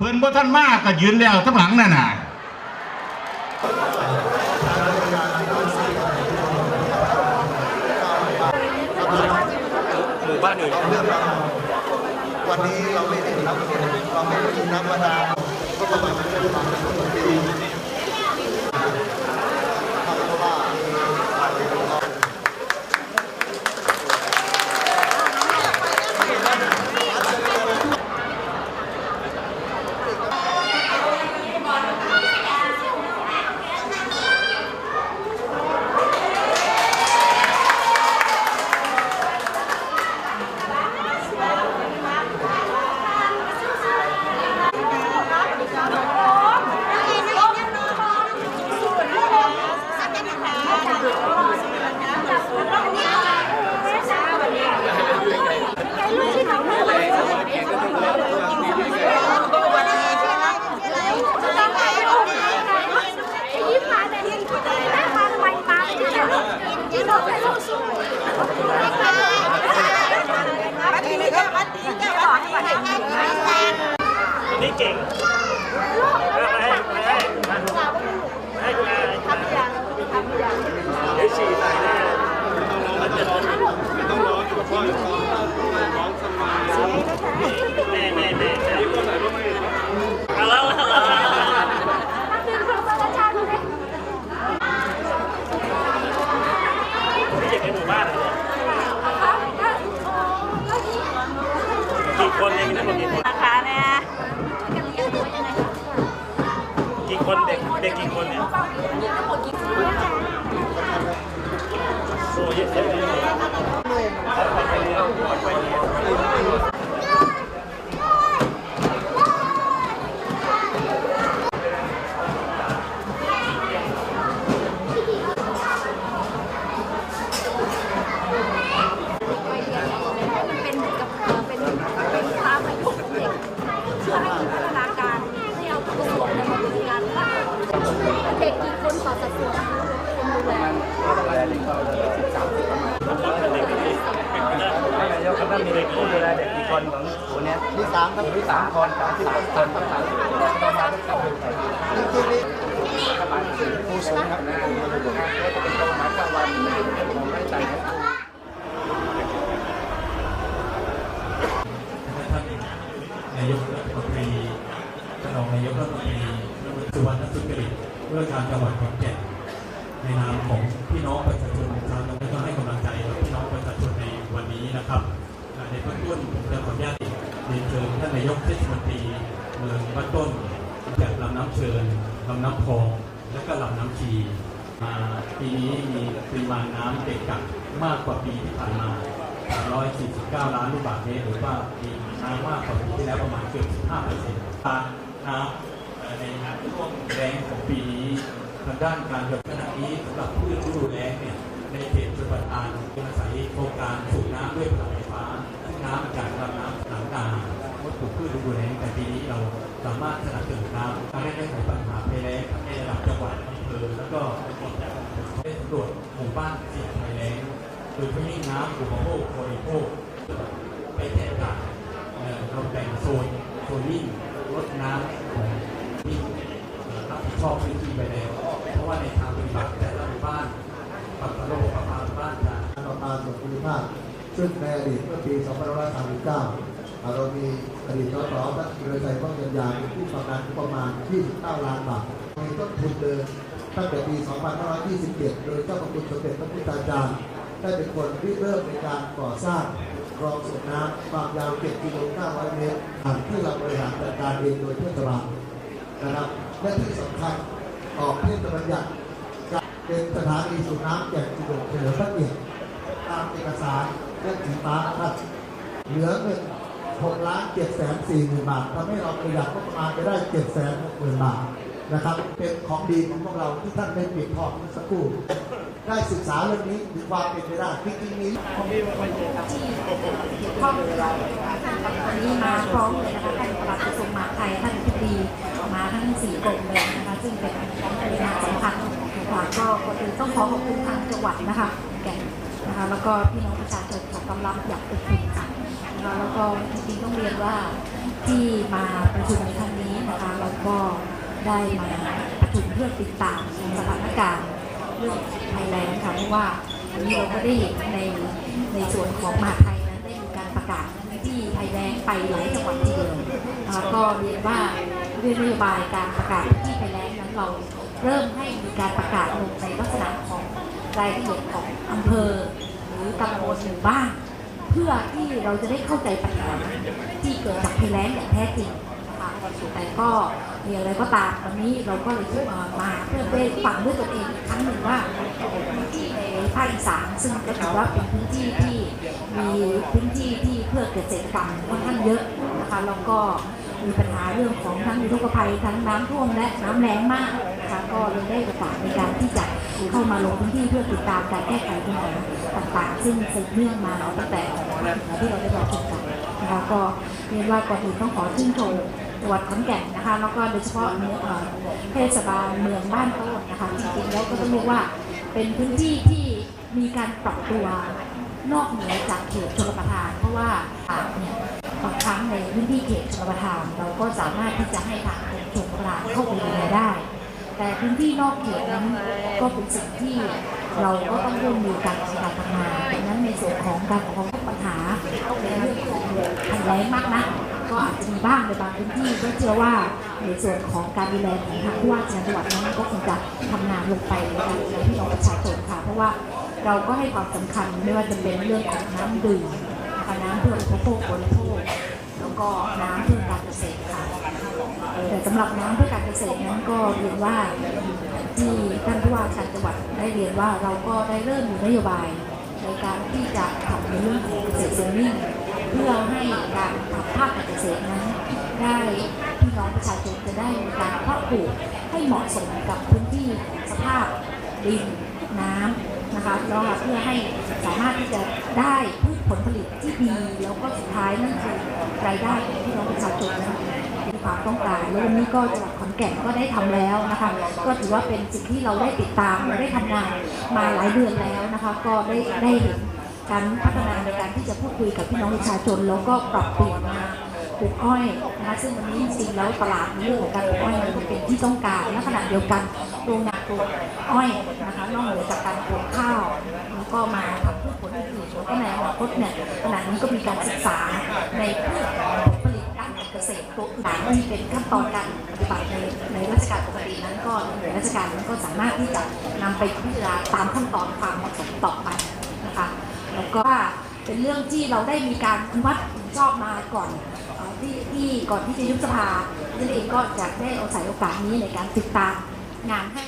เพิ่นบ่ท่านมากก็ยืนแล้วทั้งหลังนั่นน่ะหมู่บ้านอื่นวันนี้เราไม่ได้นับเราไม่ได้นับเวลาก็ประมาณป็ นี่เก่งให้ให้ให้ให้คุณอาเดี๋ยวฉี่ใส่แน่มันจะร้อนไม่ต้องร้อนอยู่กับพ่ออยู่ร้องสบายแน่แน่แน่แน่เอาแล้วเอาแล้วนี่เด็กในหมู่บ้านเหรอกี่ค นเองทั้งหมดกี่คนนะคะเนี่ยกี่คนเด็กเด็กกี่คนเนี่ยโอ้เยอะเยอะเลยมีเด็กผู้ดูแลเด็กกี่ คนของศูนย์เนี้ยที่สามครับมีสามคนสามสิบคนประมาณจริงๆนี่ครูสอนครับท่านนายกรัฐมนตรีท่านรองนายกรัฐมนตรีสุวรรณสุจริตเรื่องการจังหวัดขอนแก่นในนามของพี่น้องประชาชนชาวจังหวัดก็ให้กำลังใจกับพี่น้องประชาชนในวันนี้นะครับ ในเบื้องต้นจะขออนุญาตเรียนเชิญท่านนายกเทศมนตรีเมืองบ้านต้นจากลำน้ำเชิญลำน้ำพองและก็ลำน้ำชีมาปีนี้มีปริมาณน้ำเต็มกักมากกว่าปีที่ผ่านมา 349 ล้านลูกบาศก์เมตรหรือว่ามีน้ำมากกว่าปีที่แล้วประมาณเกือบ 15เปอร์เซ็นต์น้ำเอ่อในช่วงแรงของปีนี้ทางด้านการเกิดขณะนี้สำหรับพืชฤดูแล้งเนี่ย ในเขตชลประทานอาศัยโครงการสูบน้ำด้วยพลังไฟฟ้าซึ่งน้ำจากลำน้ำหลังนาวัตถุพืชดูแลแต่ปีนี้เราสามารถสนับสนุนน้ำการแก้ไขปัญหาภัยแล้งในระดับจังหวัดอำเภอแล้วก็ได้สำรวจหมู่บ้านเสี่ยงภัยแล้งโดยเฉพาะยิ่งน้ำอุปโภคบริโภคไปแจกจ่ายเราแบ่งโซนโซนนิ่งลดน้ำของที่รับผิดชอบพื้นที่ไปแล้ว เพราะว่าในทางปฏิบัติาส่วนภูมิภาคซึ่งในอดีตเมื่อปี2539เรามีอดีตสสท่านเรือชัยว่องยันยางที่ประมาณประมาณ 29 ล้านบาทมีต้นทุนเดิมตั้งแต่ปี 2527 โดยเจ้าพระคุณสมเด็จพระพุทธาจารย์ ได้เป็นคนริเริ่มในการก่อสร้างคลองส่งน้ำความยาว 7 กิโล900 เมตรผ่านที่เราบริหารจัดการเองโดยเทศบาลนะครับ และที่สำคัญออกเทศบัญญัติจะเป็นสถานีสูบน้ำแก่งจิโดเฉลิมพระเกียรติ ตามเอกสารเรื่องสีฟ้าครับเหลือเงิน6ล้าน7แสน4หมื่นบาททำให้เราประหยัดงบประมาณไปได้7แสน6หมื่นบาทนะครับ เป็นของดีของพวกเราที่ท่านได้ปิดทองสักครู่ ได้ศึกษาเรื่องนี้มีความเป็นไปได้จริงๆนี้ข้อมูลเราวันนี้มาพร้อมเลยนะคะท่านปลัดกระทรวงมหาดไทยท่านผู้ดีมาทั้งสี่กรมเลยนะคะซึ่งเป็นบริการสำคัญก็ก่อนอื่นต้องขอขอบคุณทางจังหวัดนะคะแก่ นะคะแล้วก็พี่น้องประชาชนของกำลังอยากอบอุ่นค่ะนะคะแล้วก็จริงๆต้องเรียนว่าที่มาประชุมในครั้งนี้นะคะแล้วก็ได้มาประชุมเพื่อติดตามสถานการณ์เรื่องภัยแล้งค่ะเพราะว่าอันนี้เราก็ได้เห็นในในส่วนของมหาไทยนั้นได้มีการประกาศที่ภัยแล้งไปหลายจังหวัดทีเดียวนะคะก็เรียนว่าด้วยนโยบายการประกาศที่ภัยแล้งนั้นเราเริ่มให้มีการประกาศลงในลักษณะของ รายละเอียดของอำเภอหรือตำบลหมู่บ้านเพื่อที่เราจะได้เข้าใจปัญหาที่เกิดจากภัยแล้งอย่างแท้จริงนะคะแต่ก็มีอะไรก็ตามวันนี้เราก็เลยขึ้นมามาเพื่อได้ฟังด้วยตนเองอีกครั้งหนึ่งว่าพื้นที่ในภาคอีสานซึ่งก็ถือว่าเป็นพื้นที่ที่มีพื้นที่ที่เพื่อเกษตรกรรมค่อนข้างเยอะนะคะแล้วก็มีปัญหาเรื่องของทั้งอุทกภัยทั้งน้ำท่วมและน้ำแล้งมากนะคะก็เลยได้โอกาสในการที่จะ เข้ามาลงพื้นที่เพื่อติดตามการแก้ไขปัญหาต่างๆ ซึ่งสืบเนื่องมาตั้งแต่ที่เราได้รับชมกันนะคะก็เรียนว่าก่อนอื่นต้องขอชื่นชมจังหวัดขอนแก่นนะคะแล้วก็โดยเฉพาะเมืองเทศบาลเมืองบ้านโต้นนะคะจริงๆแล้วก็ต้องรียกว่าเป็นพื้นที่ที่มีการปรับตัวนอกเหนือจากเขตชลประทาน เพราะว่าอ่าเนี่ยบางครั้งในพื้นที่เขตชลประทาน เราก็สามารถที่จะให้ทางกรมชลประทานเข้าไปดูแลได้ แต่พื้นที่นอกเขตนั้นก็เป็นสิ่งที่เราก็ต้องร่วมมือกันในการทำงานดังนั้นในส่วนของการปกครองปัญหาในเรื่องของภัยแล้งมากนะก็อาจจะมีบ้างในบางพื้นที่ก็เชื่อว่าในส่วนของการดูแลของทางผู้ว่าจังหวัดนั้นก็คงจะทำงานลงไปในการดูแลพี่น้องประชาชนค่ะ เพราะว่าเราก็ให้ความสำคัญไม่ว่าจะเป็นเรื่องของน้ำดื่มน้ำเพื่ออุปโภคบริโภค ก็น้ำเพื่อการเกษตรค่ะแต่สำหรับน้ำเพื่อการเกษตรนั้นก็เรียนว่าที่ท่านผู้ว่าการจังหวัดได้เรียนว่าเราก็ได้เริ่มมีนโยบายในการที่จะทำในเรื่องของเกษตรเซนิ่งเพื่อให้การทำภาคการเกษตรนั้นได้พี่น้องประชาชนจะได้มีการเพาะปลูกให้เหมาะสมกับพื้นที่สภาพดินน้ำนะคะแล้วเพื่อให้สามารถที่จะได้พืช ผลผลิตที่ดีแล้วก็สุดท้ายนั่นคือรายได้ของพี่น้องประชาชนนะคะมีความต้องการแล้ววันนี้ก็จังหวัดขอนแก่นก็ได้ทำแล้วนะคะ ก็ถือว่าเป็นสิ่งที่เราได้ติดตามและได้ทำงานมาหลายเดือนแล้วนะคะ ก็ได้ได้เห็นการพัฒนาในการที่จะพูดคุยกับพี่น้องประชาชนแล้วก็ปรับเปลี่ยนมาปลูกอ้อยนะคะซึ่งวันนี้จริงๆแล้วตลาดนเรื่องของการปลูกอ้อยมันเป็นที่ต้องการและขณะเดียวกันโรงงานปลูกอ้อยนะคะนอกเหนือจากการปลูกข้าวแล้วก็มาทำพืชผลอื่นๆแล้วก็ในอนาคตเนี่ยขณะนี้ก็มีการศึกษาในพืชผลผลิตด้านการเกษตรตัวต่างที่เป็นขั้นตอนการปฏิบัติในในราชการปกตินั้นก็ในราชการนั้นก็สามารถที่จะนำไปพิจารณาตามขั้นตอนความเหมาะสมต่อไปนะคะแล้วก็เป็นเรื่องที่เราได้มีการอนุมัติชอบมาก่อนที่ที่ก่อนที่จะยุบสภาท่านเองก็จะได้เอาศัยโอกาสนี้ในการติดตามงานให้